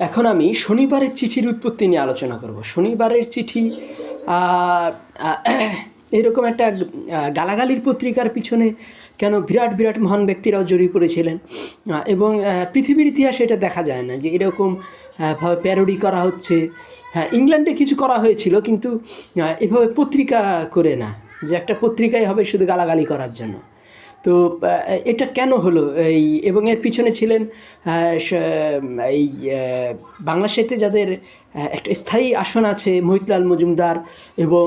এখন আমি শনিবারের চিঠির উৎপত্তি নিয়ে আলোচনা করব। শনিবারের চিঠি এরকম একটা গালাগালির পত্রিকার পিছনে কেন বিরাট বিরাট মহান ব্যক্তিরাও জড়িয়ে পড়েছিলেন। এবং পৃথিবীর ইতিহাসে এটা দেখা যায় না যে এরকম ভাবে প্যারোডি করা হচ্ছে। হ্যাঁ ইংল্যান্ডে কিছু করা হয়েছিল কিন্তু এভাবে পত্রিকা করে না যে একটা পত্রিকাই হবে শুধু গালাগালি করার জন্য। তো এটা কেন হলো? এই, এবং এর পিছনে ছিলেন এই বাংলা সাহিত্যে যাদের একটা স্থায়ী আসন আছে মহিতলাল মজুমদার এবং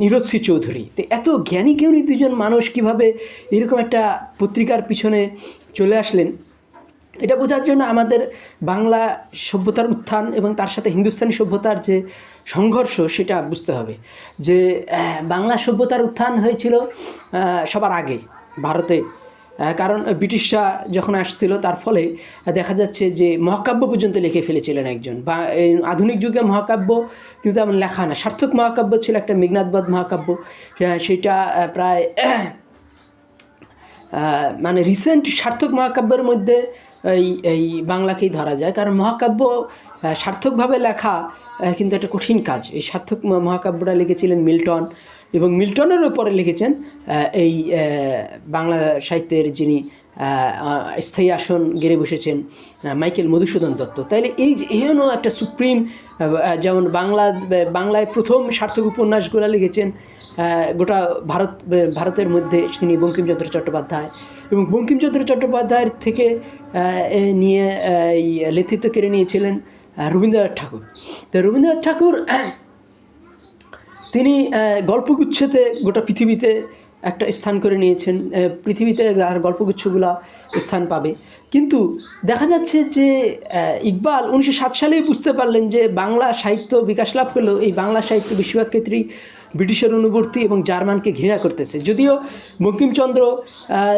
নীরজ চৌধুরী। তো এত জ্ঞানী কেউ দুজন মানুষ কীভাবে এরকম একটা পত্রিকার পিছনে চলে আসলেন? এটা বোঝার জন্য আমাদের বাংলা সভ্যতার উত্থান এবং তার সাথে হিন্দুস্তানি সভ্যতার যে সংঘর্ষ, সেটা বুঝতে হবে। যে বাংলা সভ্যতার উত্থান হয়েছিল সবার আগে ভারতে। কারণ ব্রিটিশরা যখন আসছিল, তার ফলে দেখা যাচ্ছে যে মহাকাব্য পর্যন্ত লিখে ফেলেছিলেন একজন। বা আধুনিক যুগে মহাকাব্য কিন্তু তেমন লেখা না। সার্থক মহাকাব্য ছিল একটা মেঘনাথবধ মহাকাব্য। সেটা প্রায় মানে রিসেন্ট সার্থক মহাকাব্যের মধ্যে এই এই বাংলাকেই ধরা যায়। কারণ মহাকাব্য সার্থকভাবে লেখা কিন্তু একটা কঠিন কাজ। এই সার্থক মহাকাব্যটা লিখেছিলেন মিল্টন এবং মিল্টনের উপরে লিখেছেন এই বাংলা সাহিত্যের যিনি স্থায়ী আসন গেড়ে বসেছেন মাইকেল মধুসূদন দত্ত। তাইলে এই যে এহেন একটা সুপ্রিম যেমন বাংলা, বাংলায় প্রথম সার্থক উপন্যাসগুলো লিখেছেন গোটা ভারত, ভারতের মধ্যে তিনি বঙ্কিমচন্দ্র চট্টোপাধ্যায়। এবং বঙ্কিমচন্দ্র চট্টোপাধ্যায়ের থেকে নিয়ে এই লেখিত কেড়ে নিয়েছিলেন রবীন্দ্রনাথ ঠাকুর। তো রবীন্দ্রনাথ ঠাকুর, তিনি গল্পগুচ্ছেতে গোটা পৃথিবীতে একটা স্থান করে নিয়েছেন পৃথিবীতে আর গল্পগুচ্ছগুলো স্থান পাবে। কিন্তু দেখা যাচ্ছে যে ইকবাল উনিশশো সাত সালেই বুঝতে পারলেন যে বাংলা সাহিত্য বিকাশ লাভ করলেও এই বাংলা সাহিত্য বেশিরভাগ ক্ষেত্রেই ব্রিটিশের অনুবর্তী এবং জার্মানকে ঘৃণা করতেছে। যদিও বঙ্কিমচন্দ্র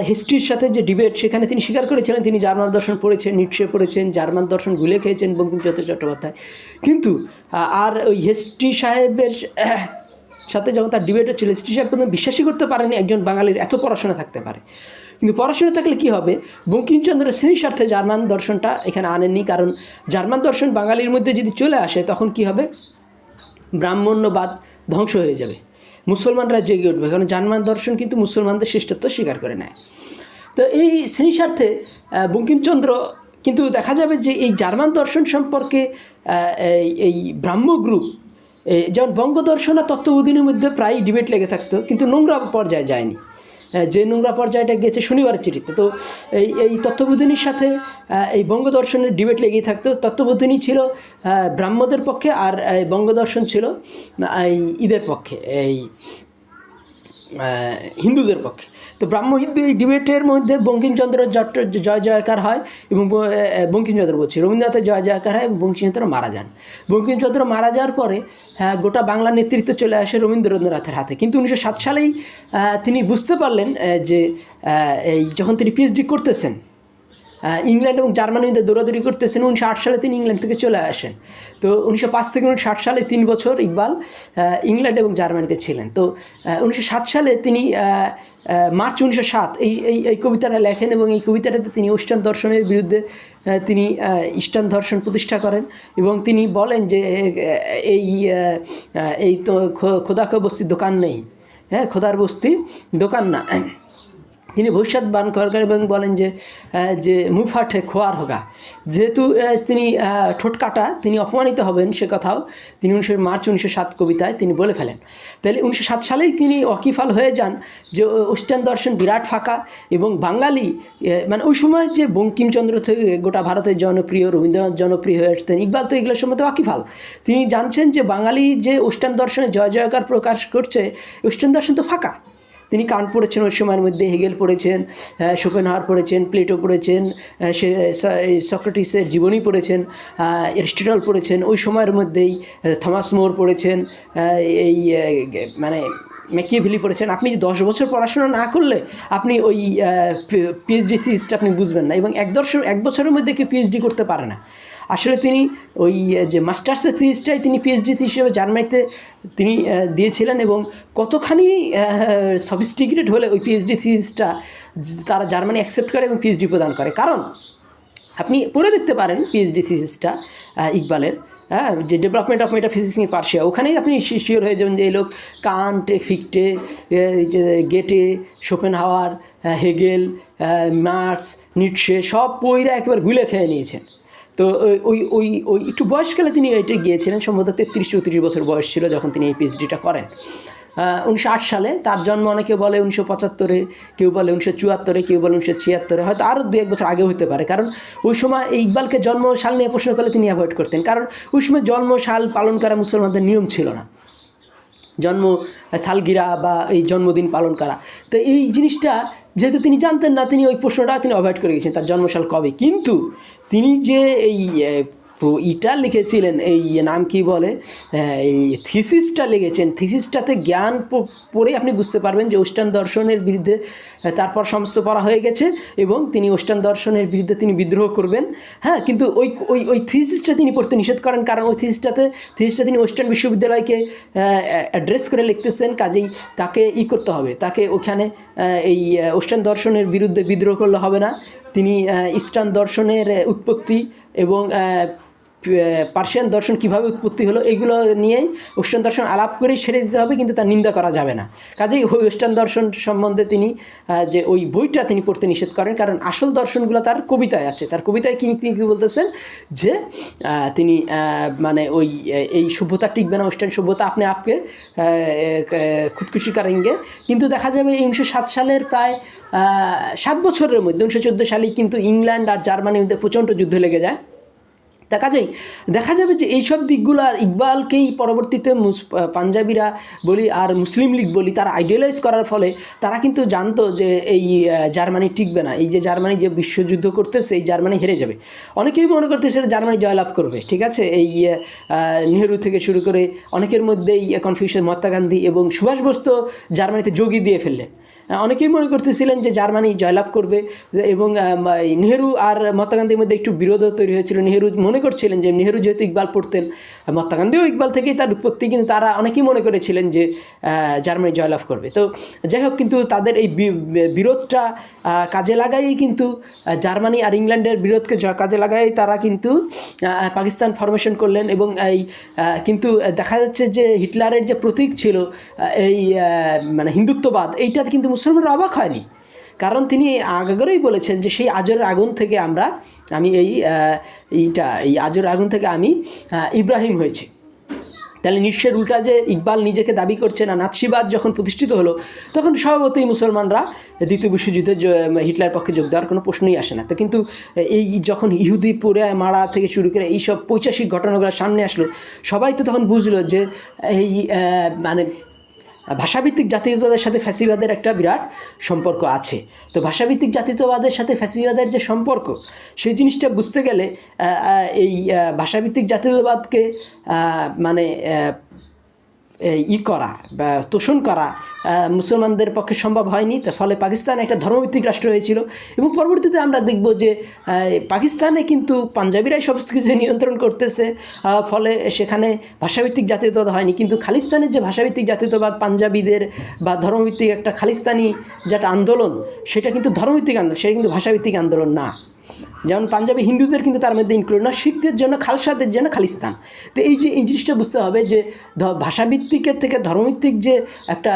হিস্ট্রির সাথে যে ডিবেট সেখানে তিনি স্বীকার করেছিলেন, তিনি জার্মান দর্শন পড়েছেন, নিটসে পড়েছেন, জার্মান দর্শন গুলে খেয়েছেন বঙ্কিমচন্দ্র চট্টোপাধ্যায়। কিন্তু আর ওই হিস্ট্রি সাহেবের সাথে যখন তার ডিবেট হচ্ছিল সাহেব কোনো বিশ্বাসই করতে পারেনি একজন বাঙালির এত পড়াশোনা থাকতে পারে। কিন্তু পড়াশোনা থাকলে কি হবে? বঙ্কিমচন্দ্র শ্রেণির স্বার্থে জার্মান দর্শনটা এখানে আনেননি, কারণ জার্মান দর্শন বাঙালির মধ্যে যদি চলে আসে, তখন কি হবে? ব্রাহ্মণ্যবাদ ধ্বংস হয়ে যাবে। মুসলমানরা জেগে উঠবে, কারণ জার্মান দর্শন কিন্তু মুসলমানদের শ্রেষ্ঠত্ব স্বীকার করে নেয়। তো এই শ্রেণি স্বার্থে বঙ্কিমচন্দ্র কিন্তু দেখা যাবে যে এই জার্মান দর্শন সম্পর্কে এই ব্রাহ্ম গ্রুপ যেমন বঙ্গদর্শন আর তত্ত্ববোধিনীর মধ্যে প্রায়ই ডিবেট লেগে থাকতো, কিন্তু নোংরা পর্যায়ে যায়নি। যে নোংরা পর্যায়টা গেছে শনিবারের চিঠিতে, তো এই এই তত্ত্ববোধিনীর সাথে এই বঙ্গদর্শনের ডিবেট লেগেই থাকতো। তত্ত্ববোধিনী ছিল ব্রাহ্মদের পক্ষে আর বঙ্গদর্শন ছিল এই ঈদের পক্ষে, এই হিন্দুদের পক্ষে। তো ব্রাহ্ম হিন্দু এই ডিবেটের মধ্যে বঙ্কিমচন্দ্র জট জয় জয়কার হয় এবং বঙ্কিমচন্দ্র বলছি রবীন্দ্রনাথের জয় জয়কার হয় এবং বঙ্কিমচন্দ্র মারা যান। বঙ্কিমচন্দ্র মারা যাওয়ার পরে হ্যাঁ, গোটা বাংলা নেতৃত্ব চলে আসে রবীন্দ্রনাথের হাতে। কিন্তু উনিশশো সাত সালেই তিনি বুঝতে পারলেন যে এই যখন তিনি পিএইচডি করতেছেন ইংল্যান্ড এবং জার্মানিতে দৌড়াদৌড়ি করতেছেন। উনিশশো আট সালে তিনি ইংল্যান্ড থেকে চলে আসেন। তো উনিশশো পাঁচ থেকে উনিশশো ষাট সালে তিন বছর ইকবাল ইংল্যান্ড এবং জার্মানিতে ছিলেন। তো উনিশশো সাত সালে তিনি মার্চ উনিশশো সাত এই এই কবিতাটা লেখেন এবং এই কবিতাটাতে তিনি ওস্টার্ন দর্শনের বিরুদ্ধে তিনি ইস্টার্ন দর্শন প্রতিষ্ঠা করেন এবং তিনি বলেন যে এই এই তো খোদাকে বস্তির দোকান নেই। হ্যাঁ খোদার বস্তি দোকান না। তিনি ভবিষ্যৎবাণ করেন এবং বলেন যে যে মুফাঠে খোয়ার হোগা। যেহেতু তিনি আহ, ঠোঁট কাটা তিনি অপমানিত হবেন সে কথাও তিনি উনিশশো মার্চ উনিশশো সাত কবিতায় তিনি বলে ফেলেন। তাহলে উনিশশো সাত সালেই তিনি অকিফাল হয়ে যান যে ওস্টার্ন দর্শন বিরাট ফাঁকা এবং বাঙালি মানে ওই সময় যে বঙ্কিমচন্দ্র থেকে গোটা ভারতের জনপ্রিয় রবীন্দ্রনাথ জনপ্রিয় হয়ে আসতেন ইকবাল তো এগুলোর সম্বন্ধে অকিফাল। তিনি জানছেন যে বাঙালি যে ওস্টার্ন দর্শনে জয় জয়কার প্রকাশ করছে ওস্টার্ন দর্শন তো ফাঁকা। তিনি কান পড়েছেন ওই সময়ের মধ্যে, হেগেল পড়েছেন শোপেনহার পড়েছেন, প্লেটো পড়েছেন সে সক্রেটিসের জীবনী পড়েছেন এরিস্টটল পড়েছেন, ওই সময়ের মধ্যেই থমাস মোর পড়েছেন এই মানে ম্যাকিয়েভেলি পড়েছেন। আপনি যে দশ বছর পড়াশোনা না করলে আপনি ওই পিএইচডি থিসটা আপনি বুঝবেন না এবং এক দর্শ এক বছরের মধ্যে কেউ পিএইচডি করতে পারে না। আসলে তিনি ওই যে মাস্টার্সের থিসটাই তিনি পিএইচডি হিসেবে জার্মানিতে তিনি দিয়েছিলেন এবং কতখানি সফিস্টিকেটেড হলে ওই পিএইচডি থিসটা তারা জার্মানি অ্যাকসেপ্ট করে এবং পিএইচডি প্রদান করে। কারণ, আপনি পড়ে দেখতে পারেন পিএইচডি থিসিসটা ইকবালের হ্যাঁ যে development of metaphysics in Persia ওখানেই আপনি শিওর হয়ে যাবেন যে এই লোক কান্টে, ফিকটে গেটে শোপেন হাওয়ার হেগেল মার্কস, নিটসে সব বইরা একেবারে গুলে খেয়ে নিয়েছেন। তো ওই- ওই ওই একটু বয়সকালে তিনি এটা গিয়েছিলেন, সম্ভবত তেত্রিশ, চৌত্রিশ বছর বয়স ছিল যখন তিনি এই পিএইচডিটা করেন। উনিশশো আট সালে তার জন্ম অনেকে বলে উনিশশো পঁচাত্তরে, কেউ বলে উনিশশো চুয়াত্তরে, কেউ বলে উনিশশো ছিয়াত্তরে, হয়তো আরও দু এক বছর আগে হতে পারে। কারণ ওই সময় এই ইকবালকে জন্ম সাল নিয়ে প্রশ্ন করলে তিনি অ্যাভয়েড করতেন। কারণ ওই সময় জন্ম সাল পালন করা মুসলমানদের নিয়ম ছিল না। জন্ম সালগিরা বা এই জন্মদিন পালন করা। তো এই জিনিসটা যেহেতু তিনি জানতেন না, তিনি ওই প্রশ্নটা তিনি অ্যাভয়েড করে গেছেন তার জন্মশাল কবে। কিন্তু তিনি যে এই এ, এটা লিখেছিলেন এই নাম কি বলে? এই থিসিসটা লিখেছেন। থিসিসটাতে জ্ঞান পড়ে আপনি বুঝতে পারবেন যে ওস্টান দর্শনের বিরুদ্ধে তারপর সমস্ত পড়া হয়ে গেছে এবং তিনি ওস্টান দর্শনের বিরুদ্ধে তিনি বিদ্রোহ করবেন। হ্যাঁ কিন্তু ওই ওই ওই থিসিসটা তিনি পড়তে নিষেধ করেন কারণ ওই থিসিসটাতে থিসিসটা তিনি ওয়েস্টার্ন বিশ্ববিদ্যালয়কে অ্যাড্রেস করে লিখতেছেন কাজেই তাকে ই করতে হবে। তাকে ওখানে এই ওয়েস্টার্ন দর্শনের বিরুদ্ধে বিদ্রোহ করলে হবে না। তিনি ইস্টার্ন দর্শনের উৎপত্তি এবং পার্সিয়ান দর্শন কীভাবে উৎপত্তি হলো এগুলো নিয়ে ওয়েস্টার্ন দর্শন আলাপ করেই ছেড়ে দিতে হবে, কিন্তু তার নিন্দা করা যাবে না। কাজেই ওয়েস্টার্ন দর্শন সম্বন্ধে তিনি যে ওই বইটা তিনি পড়তে নিষেধ করেন, কারণ আসল দর্শনগুলো তার কবিতায় আছে। তার কবিতায় কি তিনি কী বলতেছেন? যে তিনি মানে ওই এই সভ্যতা টিকবে না, ওয়েস্টার্ন সভ্যতা আপনি আপকে খুদকুশি করেঙ্গে কিন্তু দেখা যাবে উনিশশো সাত সালের প্রায় সাত বছরের মধ্যে, উনিশশো চোদ্দ সালেই কিন্তু ইংল্যান্ড আর জার্মানির মধ্যে প্রচণ্ড যুদ্ধ লেগে যায়। তা কাজেই দেখা যাবে যে এইসব দিকগুলো আর ইকবালকেই পরবর্তীতে পাঞ্জাবিরা বলি আর মুসলিম লীগ বলি তারা আইডিয়ালাইজ করার ফলে তারা কিন্তু জানতো যে এই জার্মানি টিকবে না। এই যে জার্মানি যে বিশ্বযুদ্ধ করতেছে, এই জার্মানি হেরে যাবে। অনেকেই মনে করতেছে জার্মানি জয়লাভ করবে, ঠিক আছে? এই নেহেরু থেকে শুরু করে অনেকের মধ্যেই কনফিউশন মহাত্মা গান্ধী এবং সুভাষ বোস তো জার্মানিতে যোগী দিয়ে ফেললেন। অনেকেই মনে করতেছিলেন যে জার্মানি জয়লাভ করবে এবং নেহরু আর মহাত্মা গান্ধীর মধ্যে একটু বিরোধ তৈরি হয়েছিল। নেহেরু মনে করছিলেন যে নেহেরু যেহেতু ইকবাল পড়তেন মহাত্মা গান্ধীও ইকবাল থেকেই তার উৎপত্তি কিন্তু তারা অনেকেই মনে করেছিলেন যে জার্মানি জয়লাভ করবে। তো যাই হোক, কিন্তু তাদের এই বিরোধটা কাজে লাগাই কিন্তু জার্মানি আর ইংল্যান্ডের বিরোধকে কাজে লাগাই তারা কিন্তু পাকিস্তান ফরমেশন করলেন এবং এই কিন্তু দেখা যাচ্ছে যে হিটলারের যে প্রতীক ছিল এই মানে হিন্দুত্ববাদ, এইটাতে কিন্তু মুসলমানরা অবাক হয়নি। কারণ তিনি আগেই বলেছেন যে সেই আজরের আগুন থেকে আমরা, আমি এই এইটা, এই আজরের আগুন থেকে আমি ইব্রাহিম হয়েছি। তাহলে নিশ্চয়ের উল্টা যে ইকবাল নিজেকে দাবি করছে না নাৎসিবাদ যখন প্রতিষ্ঠিত হলো, তখন স্বভাবতই মুসলমানরা দ্বিতীয় বিশ্বযুদ্ধে হিটলার পক্ষে যোগ দেওয়ার কোনো প্রশ্নই আসে না। তো কিন্তু এই যখন ইহুদি পুরে মারা থেকে শুরু করে এইসব পৈশাসিক ঘটনাগুলো সামনে আসলো, সবাই তো তখন বুঝলো যে এই মানে ভাষাভিত্তিক জাতীয়তাবাদের সাথে ফ্যাসিবাদের একটা বিরাট সম্পর্ক আছে। তো ভাষাভিত্তিক জাতীয়তাবাদের সাথে ফ্যাসিবাদের যে সম্পর্ক, সেই জিনিসটা বুঝতে গেলে এই ভাষাভিত্তিক জাতীয়তাবাদকে মানে ই করা বা তোষণ করা মুসলমানদের পক্ষে সম্ভব হয়নি। তার ফলে পাকিস্তান একটা ধর্মভিত্তিক রাষ্ট্র হয়েছিল এবং পরবর্তীতে আমরা দেখব যে পাকিস্তানে কিন্তু পাঞ্জাবিরাই সমস্ত কিছু নিয়ন্ত্রণ করতেছে ফলে সেখানে ভাষাভিত্তিক জাতীয়তাবাদ হয়নি। কিন্তু খালিস্তানের যে ভাষাভিত্তিক জাতীয়তাবাদ, পাঞ্জাবিদের বা ধর্মভিত্তিক একটা খালিস্তানি যে একটা আন্দোলন, সেটা কিন্তু ধর্মভিত্তিক আন্দোলন, সেটা কিন্তু ভাষাভিত্তিক আন্দোলন না। যেমন পাঞ্জাবি হিন্দুদের কিন্তু তার মধ্যে ইনক্লুড না, শিখদের জন্য, খালসাদের জন্য খালিস্তান তো এই যে, এই জিনিসটা বুঝতে হবে যে ভাষাভিত্তিকের থেকে ধর্মভিত্তিক যে একটা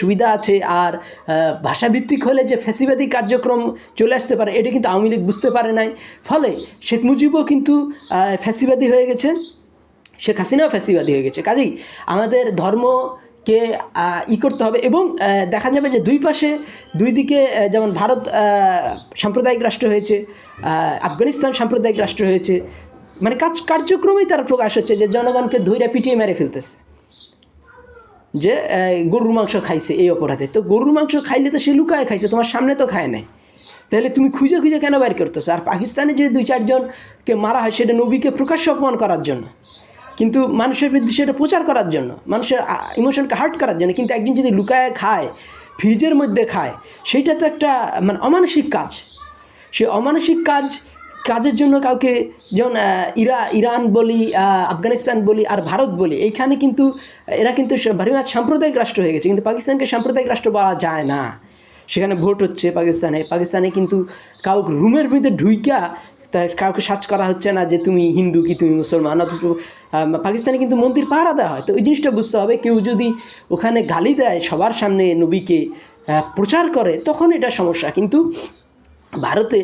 সুবিধা আছে আর ভাষাভিত্তিক হলে যে ফ্যাসিবাদী কার্যক্রম চলে আসতে পারে, এটা কিন্তু আওয়ামী লীগ বুঝতে পারে নাই। ফলে শেখ মুজিবও কিন্তু ফ্যাসিবাদী হয়ে গেছে, শেখ হাসিনাও ফ্যাসিবাদী হয়ে গেছে। কাজেই আমাদের ধর্মকে আহ, ই করতে হবে এবং দেখা যাবে যে দুই পাশে দুই দিকে যেমন ভারত সাম্প্রদায়িক রাষ্ট্র হয়েছে আফগানিস্তান সাম্প্রদায়িক রাষ্ট্র হয়েছে মানে কাজ কার্যক্রমেই তারা প্রকাশ হচ্ছে যে জনগণকে ধৈর্য পিটিয়ে মেরে ফেলতেছে। যে গরুর মাংস খাইছে এই অপরাধে। তো গরুর মাংস খাইলে তো সে লুকায় খাইছে তোমার সামনে তো খায় নাই। তাহলে তুমি খুঁজে খুঁজে কেন বের করতেছো? আর পাকিস্তানে যে দুই চারজনকে মারা হয় সেটা নবীকে প্রকাশ্য অপমান করার জন্য। কিন্তু মানুষের বিরুদ্ধে সেটা প্রচার করার জন্য, মানুষের ইমোশনকে হার্ট করার জন্য। কিন্তু একজন যদি লুকায় খায় ফ্রিজের মধ্যে খায়, সেইটা তো একটা মানে অমানসিক কাজ। সে অমানসিক কাজ, কাজের জন্য কাউকে যেমন ইরা, ইরান বলি আফগানিস্তান বলি, আর ভারত বলি, এইখানে কিন্তু, এরা কিন্তু স- ভারী মাছ সাম্প্রদায়িক রাষ্ট্র হয়ে গেছে। কিন্তু পাকিস্তানকে সাম্প্রদায়িক রাষ্ট্র বলা যায় না। সেখানে ভোট হচ্ছে পাকিস্তানে। পাকিস্তানে কিন্তু কাউকে রুমের ভিতরে ঢুইকা তা কাউকে সার্চ করা হচ্ছে না যে তুমি হিন্দু কি তুমি মুসলমান, অথচ পাকিস্তানে কিন্তু মন্দির পাহারা দেওয়া হয়। তো ওই জিনিসটা বুঝতে হবে, কেউ যদি ওখানে গালি দেয়, সবার সামনে নবীকে প্রচার করে, তখন এটা সমস্যা। কিন্তু ভারতে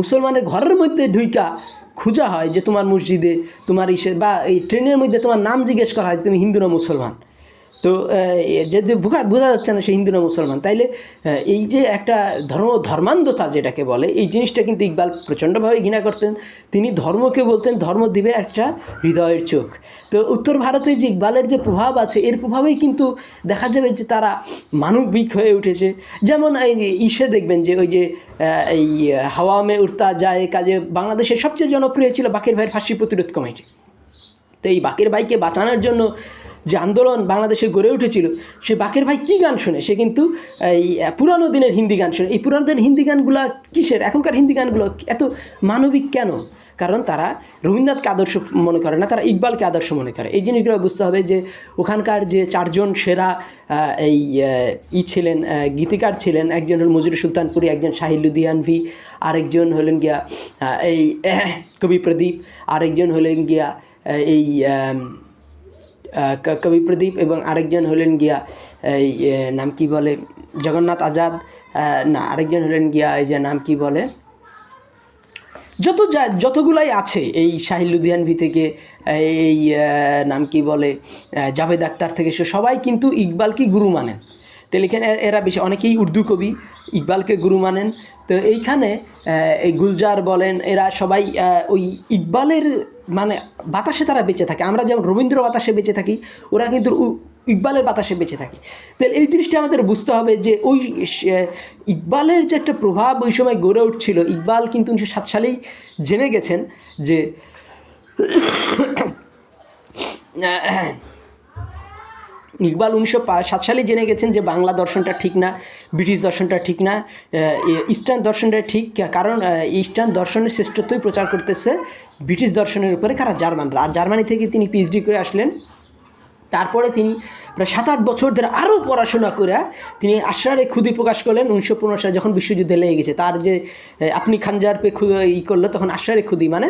মুসলমানের ঘরের মধ্যে ঢুইকা খোঁজা হয় যে তোমার মসজিদে তোমার ইসে বা এই ট্রেনের মধ্যে তোমার নাম জিজ্ঞেস করা হয় তুমি হিন্দু না মুসলমান। তো যে বোঝা যাচ্ছে না সে হিন্দু না মুসলমান, তাইলে এই যে একটা ধর্ম ধর্মান্ধতা যেটাকে বলে, এই জিনিসটা কিন্তু ইকবাল প্রচণ্ডভাবে ঘৃণা করতেন। তিনি ধর্মকে বলতেন, ধর্ম দিবে একটা হৃদয়ের চোখ। তো উত্তর ভারতে যে ইকবালের যে প্রভাব আছে, এর প্রভাবেই কিন্তু দেখা যাবে যে তারা মানবিক হয়ে উঠেছে। যেমন ইসে দেখবেন যে ওই যে এই হাওয়া মে উড়তা যায় কাজে, বাংলাদেশের সবচেয়ে জনপ্রিয় ছিল বাকের ভাইয়ের ফাঁসি প্রতিরোধ কমিটি। তো এই বাকের ভাইকে বাঁচানোর জন্য যে আন্দোলন বাংলাদেশে গড়ে উঠেছিল, সে বাকের ভাই কী গান শুনে? সে কিন্তু এই পুরানো দিনের হিন্দি গান শুনে। এই পুরানো দিনের হিন্দি গানগুলো কিসের? এখনকার হিন্দি গানগুলো এত মানবিক কেন? কারণ তারা রবীন্দ্রনাথকে আদর্শ মনে করে না, তারা ইকবালকে আদর্শ মনে করে। এই জিনিসগুলো বুঝতে হবে যে ওখানকার যে চারজন সেরা এই ই ছিলেন গীতিকার ছিলেন, একজন হল মজুর সুলতানপুরি, একজন শাহিল লুধিয়ানভি আরেকজন হলেন গিয়া এই কবি প্রদীপ, আরেকজন হলেন গিয়া এই কবি প্রদীপ এবং আরেকজন হলেন গিয়া এই নাম কি বলে? জগন্নাথ আজাদ। না, আরেকজন হলেন গিয়া এই যে নাম কি বলে? যত যা, যতগুলাই আছে এই শাহিল লুধিয়ানভি থেকে, এই নাম কি বলে? জাভেদ আক্তার থেকে, সে সবাই কিন্তু ইকবালকে গুরু মানেন। তো এখানে এরা বেশি অনেকেই উর্দু কবি, ইকবালকে গুরু মানেন। তো এইখানে এই গুলজার বলেন, এরা সবাই ওই ইকবালের মানে বাতাসে তারা বেঁচে থাকে। আমরা যেমন রবীন্দ্র বাতাসে বেঁচে থাকি, ওরা কিন্তু ইকবালের বাতাসে বেঁচে থাকে। তাহলে এই জিনিসটা আমাদের বুঝতে হবে যে ওই ইকবালের যে একটা প্রভাব ওই সময় গড়ে উঠছিল, ইকবাল কিন্তু উনিশশো সাত সালেই জেনে গেছেন যে ইকবাল উনিশশো সাত সালে জেনে গেছেন যে বাংলা দর্শনটা ঠিক না, ব্রিটিশ দর্শনটা ঠিক না ইস্টার্ন দর্শনটা ঠিক কারণ ইস্টার্ন দর্শনের শ্রেষ্ঠত্বই প্রচার করতেছে ব্রিটিশ দর্শনের উপরে কারা? জার্মানরা। আর জার্মানি থেকে তিনি পিএইচডি করে আসলেন। তারপরে তিনি প্রায় সাত আট বছর ধরে আরও পড়াশোনা করে তিনি আশ্রারে ক্ষুদি প্রকাশ করলেন উনিশশো পনেরো সালে যখন বিশ্বযুদ্ধে লেগে গেছে। তার যে আপনি খানজার পে ক্ষুদ ই করল তখন আশ্রারে ক্ষুদি মানে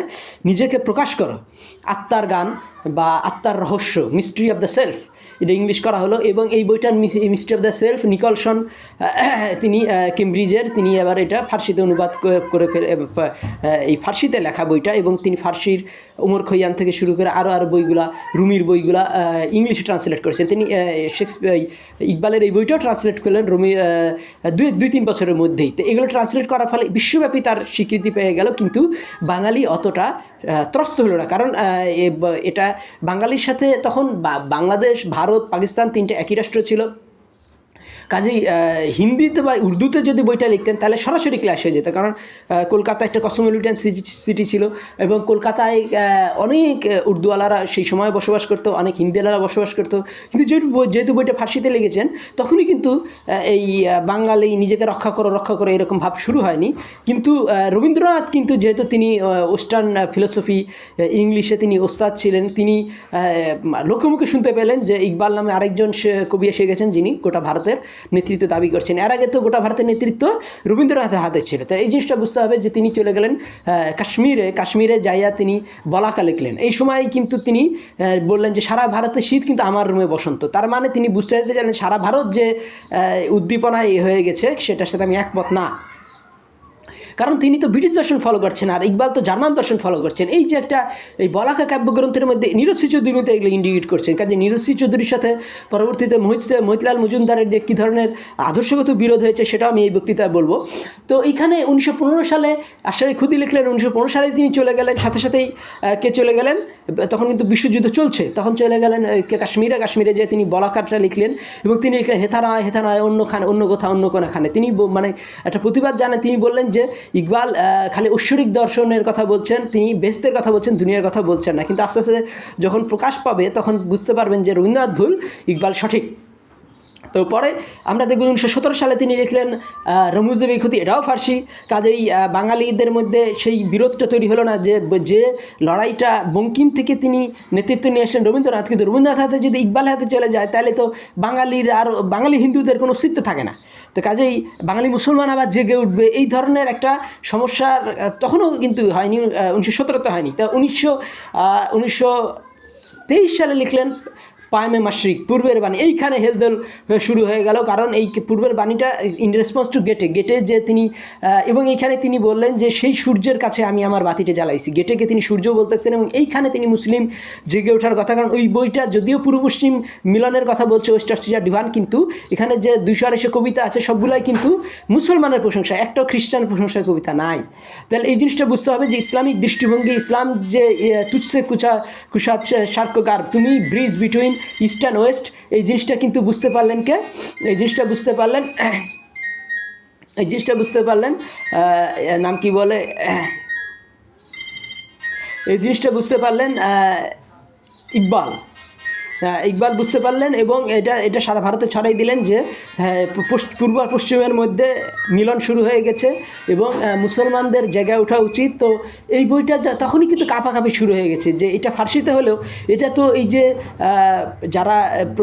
নিজেকে প্রকাশ করো। আত্মার গান বা আত্মার রহস্য মিস্ট্রি অফ দ্য সেলফ এটা ইংলিশ করা হলো এবং এই বইটার mystery of the self Nicholson তিনি কেমব্রিজের তিনি এবার এটা ফার্সিতে অনুবাদ করে ফেলে এই ফার্সিতে লেখা বইটা এবং তিনি ফার্সির উমর খৈয়ান থেকে শুরু করে আরও আরও বইগুলা, রুমির বইগুলা ইংলিশে ট্রান্সলেট করেছেন। তিনি শেক্সপিয়ার ইকবালের এই বইটাও ট্রান্সলেট করলেন রুমি দুই দুই তিন বছরের মধ্যেই। তো এগুলো ট্রান্সলেট করার ফলে বিশ্বব্যাপী তার স্বীকৃতি পেয়ে গেল, কিন্তু বাঙালি অতটা ত্রস্ত হলো না। কারণ এটা বাঙালির সাথে তখন বাংলাদেশ ভারত পাকিস্তান তিনটে একই রাষ্ট্র ছিল। কাজেই হিন্দিতে বা উর্দুতে যদি বইটা লিখতেন তাহলে সরাসরি ক্লাস হয়ে যেত। কারণ কলকাতা একটা কসমোলিটান সিটি ছিল এবং কলকাতায় অনেক উর্দুওয়ালারা সেই সময় বসবাস করতো অনেক হিন্দিওয়ালারা বসবাস করতো। কিন্তু যেহেতু যেহেতু বইটা ফার্সিতে লিখেছেন তখনই কিন্তু এই বাঙালি নিজেকে রক্ষা করো রক্ষা করো এরকম ভাব শুরু হয়নি। কিন্তু রবীন্দ্রনাথ কিন্তু যেহেতু তিনি ওয়েস্টার্ন ফিলোসফি ইংলিশে তিনি ওস্তাদ ছিলেন তিনি আহ, লোকে মুখে শুনতে পেলেন যে ইকবাল নামে আরেকজন কবি এসে গেছেন যিনি গোটা ভারতের। নেতৃত্ব দাবি করছেন। এর আগে তো গোটা ভারতের নেতৃত্ব রবীন্দ্রনাথের হাতে ছিল। তো এই জিনিসটা বুঝতে হবে যে তিনি চলে গেলেন কাশ্মীরে। কাশ্মীরে যাইয়া তিনি বলাকা লিখলেন। এই সময় কিন্তু তিনি বললেন যে সারা ভারতে শীত কিন্তু আমার রুমে বসন্ত। তার মানে তিনি বুঝতে চাইতে চাইলেন সারা ভারত যে উদ্দীপনায় হয়ে গেছে, সেটার সাথে আমি একমত না। কারণ তিনি তো ব্রিটিশ দর্শন ফলো করছেন আর ইকবাল তো জার্মান দর্শন ফলো করছেন। এই যে একটা, এই বলাকা কাব্যগ্রন্থের মধ্যে নীরজ চৌধুরী তো এগুলো ইন্ডিকেট করছেন। কাজে নীরজ চৌধুরীর সাথে পরবর্তীতে মহিত, মহিতলাল মজুমদারের যে কী ধরনের আদর্শগত বিরোধ হয়েছে সেটাও আমি এই বক্তৃতায় বলব। তো এখানে উনিশশো পনেরো সালে আসলে খুদি লিখলেন, উনিশশো পনেরো সালে তিনি চলে গেলেন, সাথে সাথেই কে চলে গেলেন? তখন কিন্তু বিশ্বযুদ্ধ চলছে। তখন চলে গেলেন কাশ্মীরে। কাশ্মীরে যে তিনি বলাকারটা লিখলেন এবং তিনি হেথা নয় হেথা নয় অন্য খানে, অন্য কোথাও অন্য কোনো খানে। তিনি মানে একটা প্রতিবাদ জানান তিনি বললেন যে, ইকবাল খালি ঐশ্বরিক দর্শনের কথা বলছেন, তিনি বেস্তের কথা বলছেন, দুনিয়ার কথা বলছেন না। কিন্তু আস্তে আস্তে যখন প্রকাশ পাবে, তখন বুঝতে পারবেন যে রবীন্দ্রনাথ ভুল, ইকবাল সঠিক। তো পরে আমরা দেখব উনিশশো সতেরো সালে তিনি লিখলেন রমুজদেবী ক্ষতি, এটাও ফার্সি। কাজেই বাঙালিদের মধ্যে সেই বিরোধটা তৈরি হলো না যে যে লড়াইটা বঙ্কিম থেকে তিনি নেতৃত্ব নিয়ে আসলেন রবীন্দ্রনাথ। কিন্তু রবীন্দ্রনাথ হাতে যদি ইকবাল হাতে চলে যায়, তাহলে তো বাঙালির আর, বাঙালি হিন্দুদের কোনো অস্তিত্ব থাকে না। তো কাজেই বাঙালি মুসলমান আবার জেগে উঠবে। এই ধরনের একটা সমস্যার তখনও কিন্তু হয়নি উনিশশো সতেরোতে হয়নি। তা উনিশশো উনিশশো তেইশ সালে লিখলেন পায়মে মাসরিক পূর্বের বাণী। এইখানে হেলদোল শুরু হয়ে গেল। কারণ এই পূর্বের বাণীটা ইন রেসপন্স টু গেটে গেটে যে তিনি এবং এইখানে তিনি বললেন যে, সেই সূর্যের কাছে আমি আমার বাতিটা জ্বালাইছি। গেটেকে তিনি সূর্য বলতেছেন এবং এইখানে তিনি মুসলিম জেগে ওঠার কথা। কারণ ওই বইটা যদিও পূর্ব পশ্চিম মিলনের কথা বলছে ওয়েস্ট অস্ট্রেলিয়া ডিভান কিন্তু এখানে যে দুইশো আড়াইশো কবিতা আছে, সবগুলাই কিন্তু মুসলমানের প্রশংসা। একটাও খ্রিস্টান প্রশংসার কবিতা নাই। তাহলে এই জিনিসটা বুঝতে হবে যে, ইসলামিক দৃষ্টিভঙ্গি, ইসলাম যে তুচ্ছে কুচা কুষাদ সার্ককার, তুমি bridge between east and west, এই জিনিসটা কিন্তু বুঝতে পারলেন কে? এই জিনিসটা বুঝতে পারলেন, এই জিনিসটা বুঝতে পারলেন নাম কি বলে? এই জিনিসটা বুঝতে পারলেন ইকবাল। ইকবাল বুঝতে পারলেন এবং এটা এটা সারা ভারতে ছড়াই দিলেন যে হ্যাঁ, পূর্ব আর পশ্চিমের মধ্যে মিলন শুরু হয়ে গেছে এবং মুসলমানদের জায়গায় ওঠা উচিত। তো এই বইটা তখনই কিন্তু কাঁপাকাঁপি শুরু হয়ে গেছে যে এটা ফার্সিতে হলেও এটা তো এই যে যারা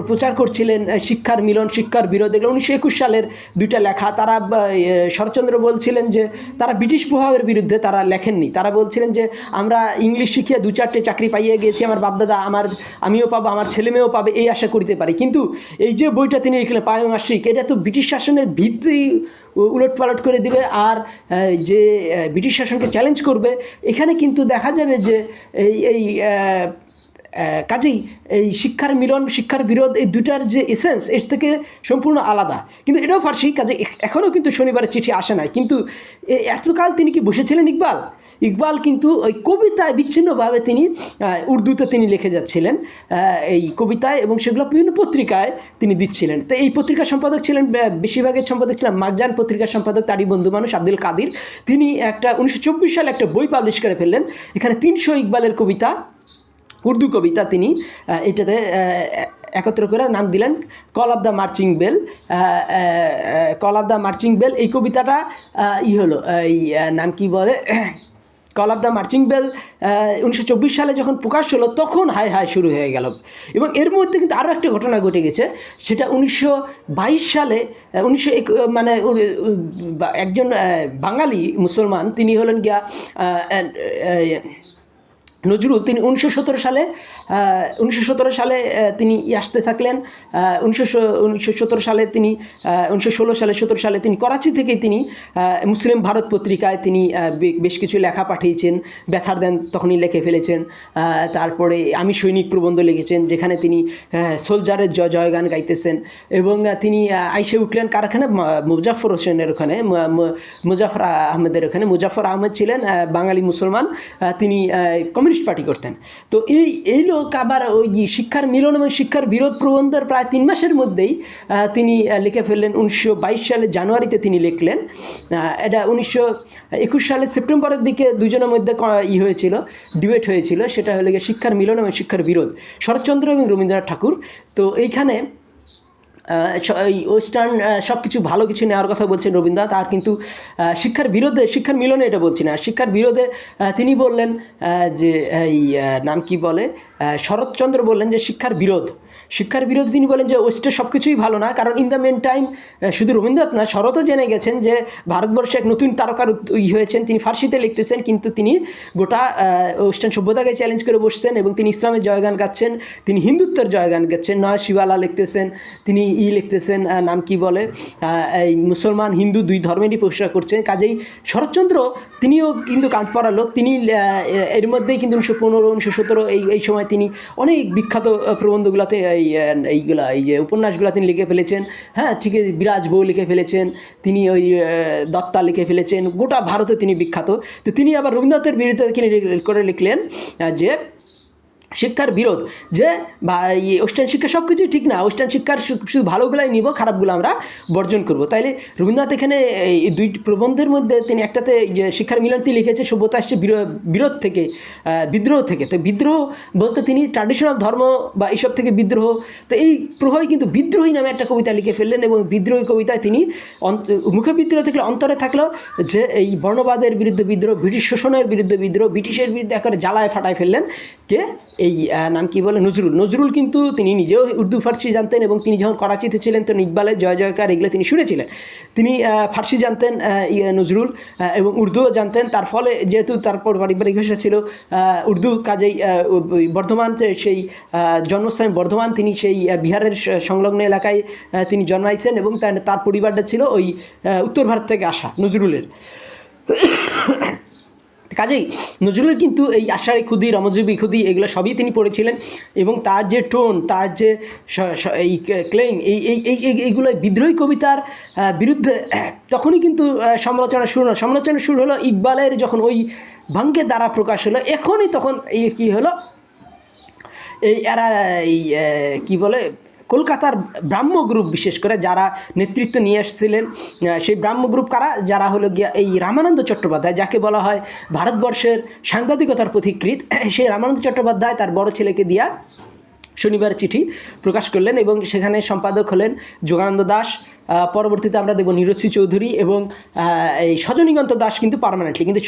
প্রচার করছিলেন শিক্ষার মিলন শিক্ষার বিরোধ এগুলো উনিশশো একুশ সালের দুইটা লেখা। তারা শরৎচন্দ্র বলছিলেন যে তারা ব্রিটিশ প্রভাবের বিরুদ্ধে তারা লেখেননি। তারা বলছিলেন যে আমরা ইংলিশ শিখিয়ে দু চারটে চাকরি পাইয়ে গেছি আমার বাপদাদা আমার আমিও পাবো আমার ছেলে মেয়েও পাবে, এই আশা করিতে পারে। কিন্তু এই যে বইটা তিনি লিখলেন পায়ং আশ্রিক এটা তো ব্রিটিশ শাসনের ভিত্তি উলট পালট করে দিবে আর যে ব্রিটিশ শাসনকে চ্যালেঞ্জ করবে, এখানে কিন্তু দেখা যাবে যে এই এই কাজেই এই শিক্ষার মিলন, শিক্ষার বিরোধ, এই দুটার যে এসেন্স এর থেকে সম্পূর্ণ আলাদা। কিন্তু এটাও ফার্সি, কাজে এখ- এখনও কিন্তু শনিবারের চিঠি আসে নাই। কিন্তু এতকাল তিনি কি বসেছিলেন ইকবাল? ইকবাল কিন্তু ওই কবিতায়, বিচ্ছিন্নভাবে তিনি উর্দুতে তিনি লিখে যাচ্ছিলেন। এই কবিতায় এবং সেগুলো বিভিন্ন পত্রিকায় তিনি দিচ্ছিলেন। তো এই পত্রিকার সম্পাদক ছিলেন বেশিরভাগের সম্পাদক ছিলেন মাকজান পত্রিকার সম্পাদক তারই বন্ধু মানুষ আব্দুল কাদির। তিনি একটা উনিশশো চব্বিশ সালে একটা বই পাবলিশ করে ফেললেন। এখানে তিনশো ইকবালের কবিতা। উর্দু কবিতা তিনি এটাতে একত্র করে নাম দিলেন call of the marching bell. Call of the marching bell, এই কবিতাটা ই হলো, এই নাম কি বলে? Call of the marching bell উনিশশো চব্বিশ সালে যখন প্রকাশ হলো, তখন হাই হাই শুরু হয়ে গেল। এবং এর মধ্যে কিন্তু আরও একটা ঘটনা ঘটে গেছে, সেটা উনিশশো বাইশ সালে উনিশশো মানে একজন বাঙালি মুসলমান, তিনি হলেন গিয়া নজরুল তিনি উনিশশো সতেরো সালে উনিশশো সতেরো সালে তিনি আসতে থাকলেন। উনিশশো উনিশশো সালে তিনি উনিশশো ষোলো সালে সতেরো সালে তিনি করাচি থেকে তিনি মুসলিম ভারত পত্রিকায় তিনি বেশ কিছু লেখা পাঠিয়েছেন। ব্যথার দেন তখনই লিখে ফেলেছেন। তারপরে আমি সৈনিক প্রবন্ধ লিখেছেন যেখানে তিনি সোলজারের জয় জয়গান গাইতেছেন। এবং তিনি আইসে উঠলেন কারখানে মুজাফর হোসেনের ওখানে মুজাফর আহমেদের ওখানে। মুজাফর আহমেদ ছিলেন বাঙালি মুসলমান। তিনি আহ, কমিউনিস্ট পার্টি করতেন। তো এই এই লোক আবার ওই শিক্ষার মিলন এবং শিক্ষার বিরোধ প্রবন্ধের প্রায় তিন মাসের মধ্যেই তিনি লিখে ফেললেন। উনিশশো বাইশ সালে জানুয়ারিতে তিনি লিখলেন। এটা উনিশশো একুশ সালে সেপ্টেম্বরের দিকে দুজনের মধ্যে ই হয়েছিল, ডিবেট হয়েছিল। সেটা হলো গিয়ে শিক্ষার মিলন এবং শিক্ষার বিরোধ। শরৎচন্দ্র এবং রবীন্দ্রনাথ ঠাকুর। তো এইখানে ওয়েস্টার্ন সব কিছু ভালো কিছু নেওয়ার কথা বলছেন রবীন্দ্রনাথ, আর কিন্তু শিক্ষার বিরোধে, শিক্ষার মিলনে এটা বলছি না। শিক্ষার বিরোধে তিনি বললেন যে এই নাম কি বলে? শরৎচন্দ্র বললেন যে শিক্ষার বিরোধ। শিক্ষার বিরোধে তিনি বলেন যে ওয়েস্টের সব কিছুই ভালো না, কারণ ইন দ্য মেন টাইম শুধু রবীন্দ্রনাথ না, শরৎও জেনে গেছেন যে ভারতবর্ষে এক নতুন তারকার ই হয়েছেন। তিনি ফার্সিতে লিখতেছেন, কিন্তু তিনি গোটা ওয়েস্টার্ন সভ্যতাকে চ্যালেঞ্জ করে বসছেন এবং তিনি ইসলামের জয়গান গাচ্ছেন, তিনি হিন্দুত্বের জয়গান গাচ্ছেন। নয় শিবালা লিখতেছেন, তিনি ই লিখতেছেন নাম কি বলে এই মুসলমান, হিন্দু দুই ধর্মেরই প্রশংসা করছেন। কাজেই শরৎচন্দ্র, তিনিও কিন্তু কাঠ পড়া লোক, তিনি এর মধ্যেই কিন্তু উনিশশো পনেরো, উনিশশো সতেরো, এই এই সময় তিনি অনেক বিখ্যাত প্রবন্ধগুলোতে এই এইগুলা এই যে উপন্যাসগুলো তিনি লিখে ফেলেছেন হ্যাঁ ঠিক বিরাজ বউ লিখে ফেলেছেন, তিনি ওই দত্তা লিখে ফেলেছেন, গোটা ভারতে তিনি বিখ্যাত। তো তিনি আবার রবীন্দ্রনাথের বিরুদ্ধে তিনি করে লিখলেন যে শিক্ষার বিরোধ যে বা ওয়েস্টার্ন শিক্ষা সব কিছুই ঠিক না, ওয়েস্টার্ন শিক্ষার শুধু ভালোগুলাই নিব, খারাপগুলো আমরা বর্জন করব। তাইলে রবীন্দ্রনাথ এখানে এই দুই প্রবন্ধের মধ্যে তিনি একটাতে যে শিক্ষার মিলনটি লিখেছে, সভ্যতা আসছে বিরো- বিরোধ থেকে বিদ্রোহ থেকে। তো বিদ্রোহ বলতে তিনি ট্র্যাডিশনাল ধর্ম বা এইসব থেকে বিদ্রোহ। তো এই প্রভাবে কিন্তু বিদ্রোহী নামে একটা কবিতা লিখে ফেললেন এবং বিদ্রোহী কবিতায় তিনি মুখে বিদ্রোহ থাকলে অন্তরে থাকল যে এই বর্ণবাদের বিরুদ্ধে বিদ্রোহ, ব্রিটিশ শোষণের বিরুদ্ধে বিদ্রোহ, ব্রিটিশের বিরুদ্ধে একেবারে জ্বালায় ফাটায় ফেললেন কে? এই নাম কি বলে? নজরুল। নজরুল কিন্তু তিনি নিজেও উর্দু, ফার্সি জানতেন এবং তিনি যখন করাচিতে ছিলেন, তখন ইকবালের জয় জয়কার এগুলো তিনি শুনেছিলেন। তিনি ফার্সি জানতেন নজরুল এবং উর্দুও জানতেন। তার ফলে যেহেতু তারপর পারিবারিক ভাষা ছিল উর্দু কাজেই বর্ধমান সেই জন্মস্থান বর্ধমান, তিনি সেই বিহারের সংলগ্ন এলাকায় তিনি জন্মাইছেন এবং তার তার পরিবারটা ছিল ওই উত্তর ভারত থেকে আসা নজরুলের। কাজেই নজরুলের কিন্তু এই আশারি খুদি, রমজবি খুদি এগুলো সবই তিনি পড়েছিলেন এবং তার যে টোন, তার যে এই ক্লেম এই এই এই, এই- এইগুলো বিদ্রোহী কবিতার বিরুদ্ধে তখনই কিন্তু সমালোচনা শুরু হলো। সমালোচনা শুরু হলো ইকবালের যখন ওই ভাঙ্গের দ্বারা প্রকাশ হলো, এখনই তখন এই কী হলো? এই এরা, এই কী বলে? কলকাতার ব্রাহ্ম গ্রুপ বিশেষ করে যারা নেতৃত্ব নিয়ে এসেছিলেন সেই ব্রাহ্ম গ্রুপ কারা? যারা হলো গিয়া এই রামানন্দ চট্টোপাধ্যায়, যাকে বলা হয় ভারতবর্ষের সাংবাদিকতার পথিকৃৎ সেই রামানন্দ চট্টোপাধ্যায় তার বড় ছেলেকে দিয়া শনিবার চিঠি প্রকাশ করলেন এবং সেখানে সম্পাদক হলেন যোগানন্দ দাস পরবর্তীতে আমরা দেখব নিরসি চৌধুরী এবং এই সজনীকান্ত দাস কিন্তু পার্মানেন্টলি কিন্তু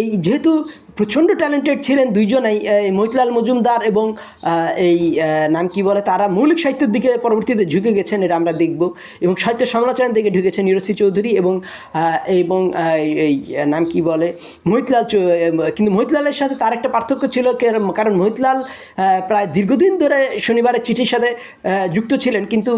এই যেহেতু প্রচণ্ড ট্যালেন্টেড ছিলেন দুইজনেই এই মতিলাল মজুমদার এবং এই নাম কি বলে তারা মৌলিক সাহিত্যের দিকে পরবর্তীতে ঝুঁকে গেছেন, এটা আমরা দেখব। এবং সাহিত্য সমালোচনার দিকে ঢুকেছেন নিরসি চৌধুরী এবং এবং এই- নাম কি বলে মহিতলাল কিন্তু মহিতলালের সাথে তার একটা পার্থক্য ছিল কারণ মহিতলাল প্রায় দীর্ঘদিন ধরে শনিবারের চিঠির সাথে যুক্ত ছিলেন, কিন্তু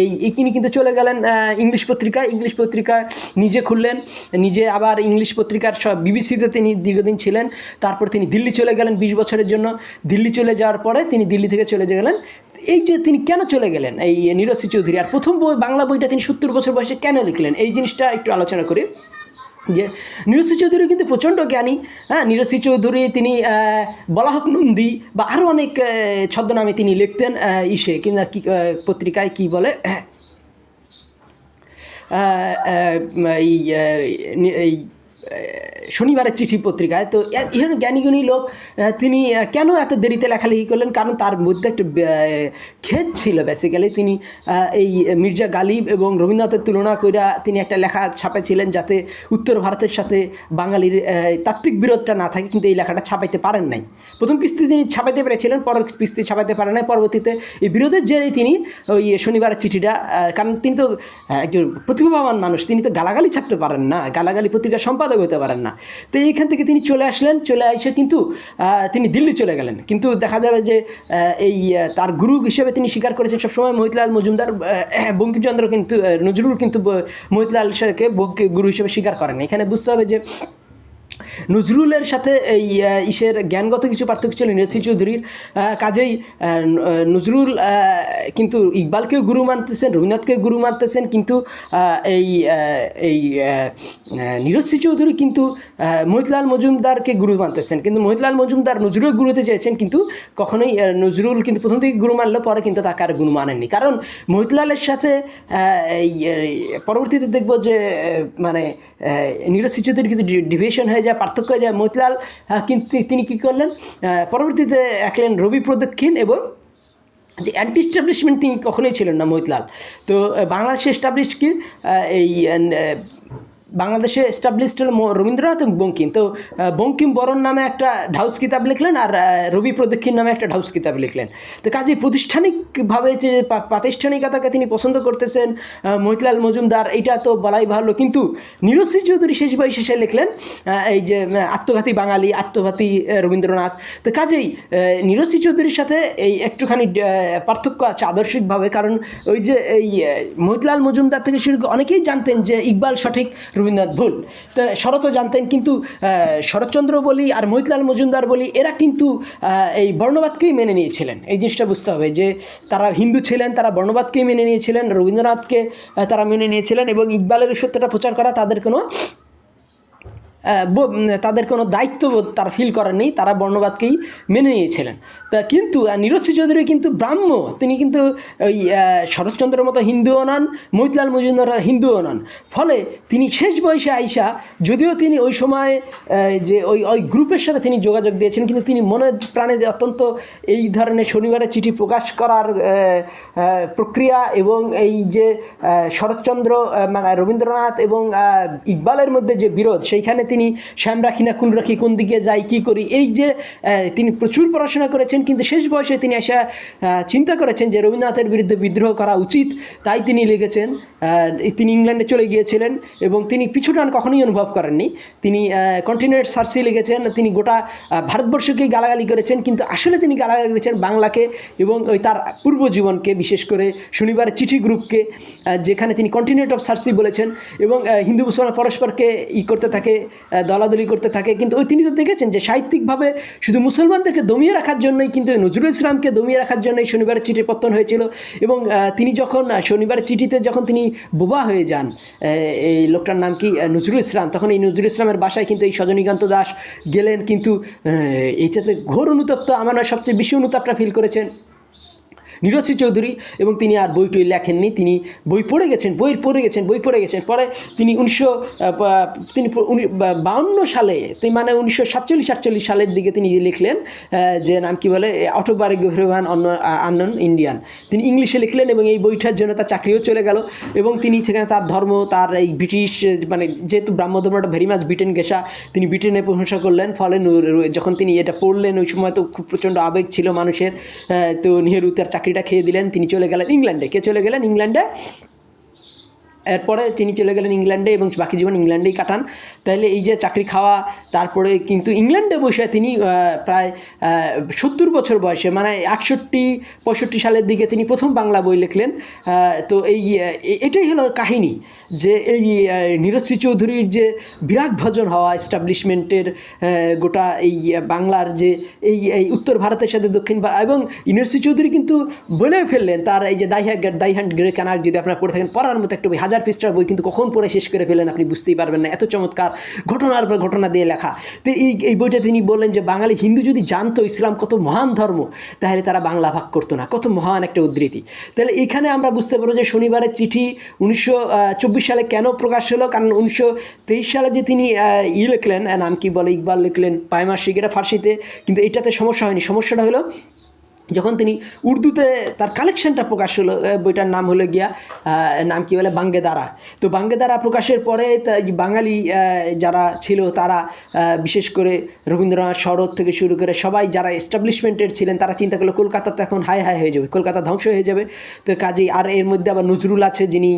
এই তিনি কিন্তু চলে গেলেন ইংলিশ পত্রিকায়। ইংলিশ পত্রিকা নিজে খুললেন, নিজে আবার ইংলিশ পত্রিকার সব বিবিসিতে তিনি দীর্ঘদিন ছিলেন। তারপর তিনি দিল্লি চলে গেলেন বিশ বছরের জন্য। দিল্লি চলে যাওয়ার পরে তিনি দিল্লি থেকে চলে গেলেন। এই যে তিনি কেন চলে গেলেন, এই নিরসি চৌধুরী? আর প্রথম বই, বাংলা বইটা তিনি সত্তর বছর বয়সে কেন লিখলেন? এই জিনিসটা একটু আলোচনা করি। যে নিরসি চৌধুরী কিন্তু প্রচণ্ড জ্ঞানী হ্যাঁ? নিরসি চৌধুরী তিনি বলা হোক নন্দী বা আরও অনেক ছদ্মনামে তিনি লিখতেন ইসে, কিংবা কি পত্রিকায় কি বলে? এই শনিবারের চিঠি পত্রিকায়। তো এর জ্ঞানীগুণী লোক তিনি কেন এত দেরিতে লেখালেখি করলেন? কারণ তার মধ্যে একটা খেদ ছিল বেসিক্যালি তিনি এই মির্জা গালিব এবং রবীন্দ্রনাথের তুলনা কইরা তিনি একটা লেখা ছাপেছিলেন যাতে উত্তর ভারতের সাথে বাঙালির তাত্ত্বিক বিরোধটা না থাকে, কিন্তু এই লেখাটা ছাপাইতে পারেন নাই। প্রথম কিস্তি তিনি ছাপাইতে পেরেছিলেন, পরের কিস্তি ছাপাইতে পারেন নাই। পরবর্তীতে এই বিরোধের জেরে তিনি ওই শনিবারের চিঠিটা কারণ তিনি তো একজন প্রতিভাবান মানুষ, তিনি তো গালাগালি ছাপতে পারেন না। গালাগালি পত্রিকা সম্পাদক হতে পারেন না। তো এইখান থেকে তিনি চলে আসলেন, চলে এসে কিন্তু তিনি দিল্লি চলে গেলেন। কিন্তু দেখা যাবে যে এই তার গুরু হিসেবে তিনি স্বীকার করেছেন সবসময় মহিতলাল মজুমদার বঙ্কিমচন্দ্র কিন্তু নজরুল কিন্তু মহিতলাল কে গুরু হিসেবে স্বীকার করেন। এখানে বুঝতে হবে যে নজরুলের সাথে এই ইসের জ্ঞানগত কিছু পার্থক্য ছিল নিরসি চৌধুরীর কাজেই নজরুল কিন্তু ইকবালকেও গুরু মানতেছেন রবীন্দ্রনাথকে গুরু মানতেছেন, কিন্তু এই এই নিরসি চৌধুরী কিন্তু মহিতলাল মজুমদারকে গুরু মানতেছেন। কিন্তু মহিতলাল মজুমদার নজরুল গুরুতে চেয়েছেন, কিন্তু কখনোই নজরুল কিন্তু প্রথম থেকে গুরু মানলো পরে কিন্তু তাকে আর গুরু মানেননি। কারণ মহিতলালের সাথে এই পরবর্তীতে দেখব যে মানে চৌধুরী কিন্তু ডিভিশন হয়ে যায়, পার্থক্য হয়ে যায়। মতিলাল কিন্তু তিনি কী করলেন? পরবর্তীতে একলেন রবি প্রদক্ষিণ এবং যে অ্যান্টি এস্টাবলিশমেন্ট তিনি কখনোই ছিলেন না মহিতলাল তো বাংলাদেশে এস্টাবলিশ কি? এই বাংলাদেশে এস্টাবলিশড হলো রবীন্দ্রনাথ এবং বঙ্কিম। তো বঙ্কিম বরণ নামে একটা ঢাউস কিতাব লিখলেন আর রবি প্রদক্ষিণ নামে একটা ঢাউস কিতাব লিখলেন। তো কাজে প্রাতিষ্ঠানিকভাবে যে প্রাতিষ্ঠানিকতাকে তিনি পছন্দ করতেছেন আহ, মতিলাল মজুমদার এটা তো বলাই ভালো। কিন্তু নিরসি চৌধুরী শেষ বই শেষে লিখলেন এই যে আত্মঘাতী বাঙালি আত্মঘাতী রবীন্দ্রনাথ। তো কাজেই নিরসি চৌধুরীর সাথে এই একটুখানি পার্থক্য আছে আদর্শিকভাবে। কারণ ওই যে এই আহ, মতিলাল মজুমদার থেকে শুরু অনেকেই জানতেন যে ইকবাল সঠিক রবীন্দ্রনাথ ভুল। তো শরৎও জানতেন কিন্তু শরৎচন্দ্র বলি আর মহিতলাল মজুমদার বলি, এরা কিন্তু এই বর্ণবাদকেই মেনে নিয়েছিলেন। এই জিনিসটা বুঝতে হবে যে, তারা হিন্দু ছিলেন, তারা বর্ণবাদকেই মেনে নিয়েছিলেন, রবীন্দ্রনাথকে তারা মেনে নিয়েছিলেন এবং ইকবালের সত্যটা প্রচার করা তাদের কোনো তাদের কোনো দায়িত্ববোধ তারা ফিল করেননি তারা বর্ণবাদকেই মেনে নিয়েছিলেন। তা কিন্তু নীরজ চৌধুরী কিন্তু ব্রাহ্ম, তিনি কিন্তু ওই শরৎচন্দ্রের মতো হিন্দুও নন মহিতলাল মজুমদার হিন্দুও নন। ফলে তিনি শেষ বয়সে আইসা, যদিও তিনি ওই সময় যে ওই ওই গ্রুপের সাথে তিনি যোগাযোগ দিয়েছেন কিন্তু তিনি মনে প্রাণে অত্যন্ত এই ধরনের শনিবারের চিঠি প্রকাশ করার প্রক্রিয়া এবং এই যে শরৎচন্দ্র মানে রবীন্দ্রনাথ এবং ইকবালের মধ্যে যে বিরোধ, সেইখানে তিনি শ্যাম রাখি না কুল রাখি, কোন দিকে যাই কি করি, এই যে তিনি প্রচুর পড়াশোনা করেছেন, কিন্তু শেষ বয়সে তিনি এসে চিন্তা করেছেন যে রবীন্দ্রনাথের বিরুদ্ধে বিদ্রোহ করা উচিত, তাই তিনি লিখেছেন তিনি ইংল্যান্ডে চলে গিয়েছিলেন, এবং তিনি পিছুটান কখনোই অনুভব করেননি, তিনি কন্টিনিউট সার্সি লিখেছেন, তিনি গোটা ভারতবর্ষকেই গালাগালি করেছেন, কিন্তু আসলে তিনি গালাগালি করেছেন বাংলাকে, এবং ওই তার পূর্ব জীবনকে, বিশেষ করে শনিবারের চিঠি গ্রুপকে যেখানে তিনি কন্টিনিউট অফ সার্সি বলেছেন, এবং হিন্দু মুসলমান পরস্পরকে ই করতে থাকে দলাদলি করতে থাকে। কিন্তু ওই তিনি তো দেখেছেন যে সাহিত্যিকভাবে শুধু মুসলমানদেরকে দমিয়ে রাখার জন্যই কিন্তু নজরুল ইসলামকে দমিয়ে রাখার জন্যই শনিবারের চিঠি পত্তন হয়েছিল এবং তিনি যখন শনিবারের চিঠিতে যখন তিনি বোবা হয়ে যান এই লোকটার নাম কি? নজরুল ইসলাম। তখন এই নজরুল ইসলামের বাসায় কিন্তু এই সজনীকান্ত দাস গেলেন। কিন্তু এইটাতে ঘোর অনুতপ্ত, আমার সবচেয়ে বেশি অনুতাপটা ফিল করেছেন। নীরজ চৌধুরী এবং তিনি আর বই টই লেখেননি। তিনি বই পড়ে গেছেন, বই পড়ে গেছেন, বই পড়ে গেছেন। পরে তিনি উনিশশো তিনি বাউন্ন সালে, তিনি মানে উনিশশো সাতচল্লিশ সাতচল্লিশ সালের দিকে তিনি লিখলেন যে নাম কি বলে অটোবায়োগ্রাফি অন্য আনন ইন্ডিয়ান। তিনি ইংলিশে লিখলেন এবং এই বইটার জন্য তার চাকরিও চলে গেল। এবং তিনি সেখানে তার ধর্ম, তার এই ব্রিটিশ মানে যেহেতু ব্রাহ্ম ধর্মটা ভেরি মাছ ব্রিটেন গেসা, তিনি ব্রিটেনে প্রশংসা করলেন। ফলে যখন তিনি এটা পড়লেন, ওই সময় তো খুব প্রচণ্ড আবেগ ছিল মানুষের তো নেহেরু তার চাকরিটা খেয়ে দিলেন, তিনি চলে গেলেন ইংল্যান্ডে। কে চলে গেলেন ইংল্যান্ডে? এরপরে তিনি চলে গেলেন ইংল্যান্ডে এবং বাকি জীবন ইংল্যান্ডেই কাটান। তাহলে এই যে চাকরি খাওয়া তারপরে কিন্তু ইংল্যান্ডে বসে তিনি প্রায় সত্তর বছর বয়সে মানে আটষট্টি পঁয়ষট্টি সালের দিকে তিনি প্রথম বাংলা বই লিখলেন। তো এই এটাই হলো কাহিনী যে এই আহ, নীরজ শ্রী চৌধুরীর যে বিরাট ভজন হওয়া এস্টাবলিশমেন্টের গোটা এই বাংলার যে এই এই উত্তর ভারতের সাথে দক্ষিণ এবং শ্রী চৌধুরী কিন্তু বলে ফেললেন তার এই যে দাই হ্যান্ড দাই হ্যান্ড গ্রে কানার যদি আপনারা পড়ে থাকেন পড়ার মতো একটা বই হাজার পৃষ্ঠার বই কিন্তু কখন পড়ে শেষ করে ফেলেন আপনি বুঝতেই পারবেন না এত চমৎকার ঘটনার পর ঘটনা দিয়ে লেখা। তো এই এই বইটা তিনি বললেন যে বাঙালি হিন্দু যদি জানতো ইসলাম কত মহান ধর্ম, তাহলে তারা বাংলা ভাগ করতো না। কত মহান একটা উদ্ধৃতি। তাহলে এখানে আমরা বুঝতে পারব যে শনিবারের চিঠি উনিশশো চব্বিশ সালে কেন প্রকাশ হলো? কারণ উনিশশো তেইশ সালে যে তিনি ই লিখলেন নাম কি বলে, ইকবাল লিখলেন পায়মাসিক এটা ফার্সিতে। কিন্তু এটাতে সমস্যা হয়নি। সমস্যাটা হলো যখন তিনি উর্দুতে তার কালেকশনটা প্রকাশ হলো বইটার নাম হলো গিয়া নাম কি বলে? বাঙ্গেদারা। তো বাঙ্গেদারা প্রকাশের পরে বাঙালি যারা ছিল তারা বিশেষ করে রবীন্দ্রনাথ শরৎ থেকে শুরু করে সবাই যারা এস্টাবলিশমেন্টের ছিলেন, তারা চিন্তা করল, কলকাতা তো এখন হাই হাই হয়ে যাবে, কলকাতা ধ্বংস হয়ে যাবে। তো কাজেই আর এর মধ্যে আবার নজরুল আছে যিনি